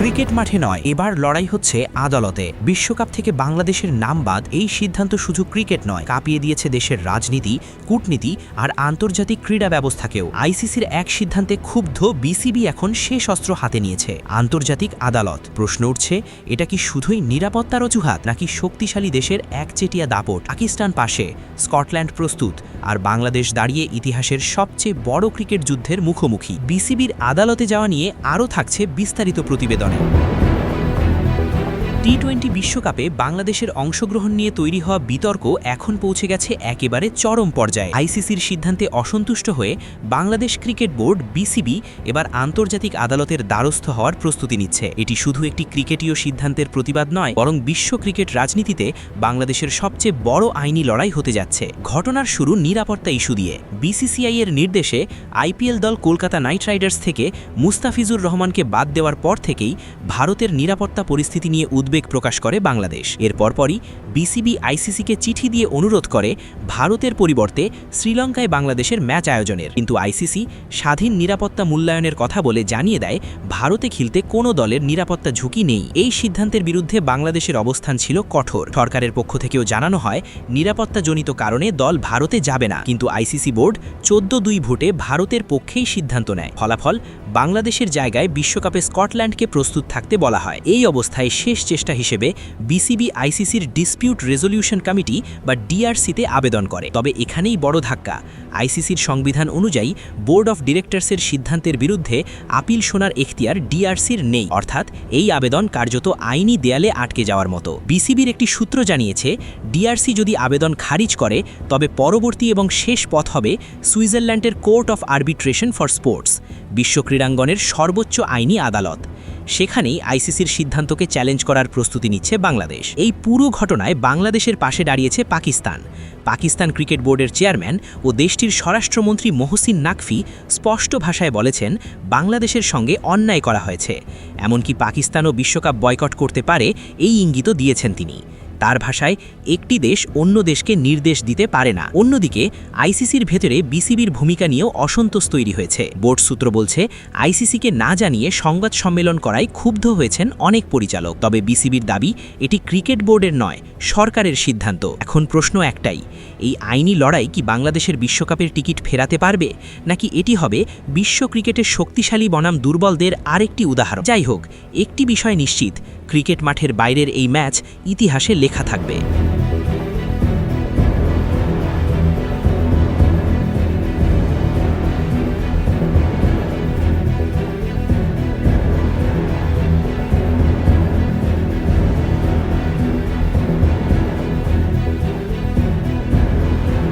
Cricket মাঠে নয়, এবার লড়াই হচ্ছে আদালতে। বিশ্বকাপ থেকে বাংলাদেশের নাম বাদ এই সিদ্ধান্ত শুধু ক্রিকেট নয়, কাঁপিয়ে দিয়েছে দেশের রাজনীতি, কূটনীতি আর আন্তর্জাতিক ক্রীড়া ব্যবস্থাকেও। আইসিসির এক সিদ্ধান্তে ক্ষুব্ধ বিসিবি এখন শেষ অস্ত্র হাতে নিয়েছে। আন্তর্জাতিক আদালত। প্রশ্ন উঠছে, এটা কি শুধুই নিরাপত্তার অজুহাত নাকি শক্তিশালী দেশের একচেটিয়া দাপট? পাকিস্তান পাশে, স্কটল্যান্ড প্রস্তুত আর বাংলাদেশ দাঁড়িয়ে ইতিহাসের সবচেয়ে বড় ক্রিকেট যুদ্ধের মুখোমুখি। বিসিবির আদালতে যাওয়া নিয়ে আরও থাকছে বিস্তারিত প্রতিবেদনে। কারণে টি টোয়েন্টি বিশ্বকাপে বাংলাদেশের অংশগ্রহণ নিয়ে তৈরি হওয়া বিতর্ক এখন পৌঁছে গেছে একেবারে চরম পর্যায়ে। আইসিসির সিদ্ধান্তে অসন্তুষ্ট হয়ে বাংলাদেশ ক্রিকেট বোর্ড, বিসিবি, এবার আন্তর্জাতিক আদালতের দ্বারস্থ হওয়ার প্রস্তুতি নিচ্ছে। এটি শুধু একটি ক্রিকেটীয় সিদ্ধান্তের প্রতিবাদ নয়, বরং বিশ্ব ক্রিকেট রাজনীতিতে বাংলাদেশের সবচেয়ে বড় আইনি লড়াই হতে যাচ্ছে। ঘটনার শুরু নিরাপত্তা ইস্যু দিয়ে। বিসিসিআই এর নির্দেশে আইপিএল দল কলকাতা নাইট রাইডার্স থেকে মুস্তাফিজুর রহমানকে বাদ দেওয়ার পর থেকেই ভারতের নিরাপত্তা পরিস্থিতি নিয়ে প্রকাশ করে বাংলাদেশ। এর পরপরই বিসিবি আইসিসিকে চিঠি দিয়ে অনুরোধ করে ভারতের পরিবর্তে শ্রীলঙ্কায় বাংলাদেশের ম্যাচ আয়োজনের। কিন্তু আইসিসি স্বাধীন নিরাপত্তা মূল্যায়নের কথা বলে জানিয়ে দেয়, ভারতে খেলতে কোনো দলের নিরাপত্তা ঝুঁকি নেই। এই সিদ্ধান্তের বিরুদ্ধে বাংলাদেশের অবস্থান ছিল কঠোর। সরকারের পক্ষ থেকেও জানানো হয়, নিরাপত্তাজনিত কারণে দল ভারতে যাবে না। কিন্তু আইসিসি বোর্ড চোদ্দ দুই ভোটে ভারতের পক্ষেই সিদ্ধান্ত নেয়। ফলাফল, বাংলাদেশের জায়গায় বিশ্বকাপে স্কটল্যান্ডকে প্রস্তুত থাকতে বলা হয়। এই অবস্থায় শেষ চেষ্টা হিসেবে বিসিবি আইসিসির ডিসপিউট রেজলিউশন কমিটি বা ডিআরসিতে আবেদন করে। তবে এখানেই বড় ধাক্কা। আইসিসির সংবিধান অনুযায়ী বোর্ড অফ ডিরেক্টরসের সিদ্ধান্তের বিরুদ্ধে আপিল শোনার এখতিয়ার ডিআরসির নেই। অর্থাৎ এই আবেদন কার্যত আইনি দেয়ালে আটকে যাওয়ার মতো। বিসিবির একটি সূত্র জানিয়েছে, ডিআরসি যদি আবেদন খারিজ করে, তবে পরবর্তী এবং শেষ পথ হবে সুইজারল্যান্ডের court of arbitration for sports. বিশ্ব ক্রীড়াঙ্গনের সর্বোচ্চ আইনি আদালত। সেখানেই আইসিসির সিদ্ধান্তকে চ্যালেঞ্জ করার প্রস্তুতি নিচ্ছে বাংলাদেশ। এই পুরো ঘটনায় বাংলাদেশের পাশে দাঁড়িয়েছে পাকিস্তান। পাকিস্তান ক্রিকেট বোর্ডের চেয়ারম্যান ও দেশটির স্বরাষ্ট্রমন্ত্রী মহসিন নাকফি স্পষ্ট ভাষায় বলেছেন, বাংলাদেশের সঙ্গে অন্যায় করা হয়েছে। এমনকি পাকিস্তানও বিশ্বকাপ বয়কট করতে পারে, এই ইঙ্গিতও দিয়েছেন তিনি। তার ভাষায় একটি দেশ অন্য দেশকে নির্দেশ দিতে পারে না। অন্যদিকে, আইসিসির ভেতরে বিসিবির ভূমিকা নিয়েও অসন্তোষ তৈরি হয়েছে। বোর্ড সূত্র বলছে, আইসিসিকে না জানিয়ে সংবাদ সম্মেলন করায় ক্ষুব্ধ হয়েছেন অনেক পরিচালক। তবে বিসিবির দাবি, এটি ক্রিকেট বোর্ডের নয়, সরকারের সিদ্ধান্ত। এখন প্রশ্ন একটাই, এই আইনি লড়াই কি বাংলাদেশের বিশ্বকাপের টিকিট ফেরাতে পারবে? নাকি এটি হবে বিশ্ব ক্রিকেটের শক্তিশালী বনাম দুর্বলদের আরেকটি উদাহরণ? যাই হোক, একটি বিষয় নিশ্চিত ক্রিকেট মাঠের বাইরের এই ম্যাচ ইতিহাসে লেখা থাকবে।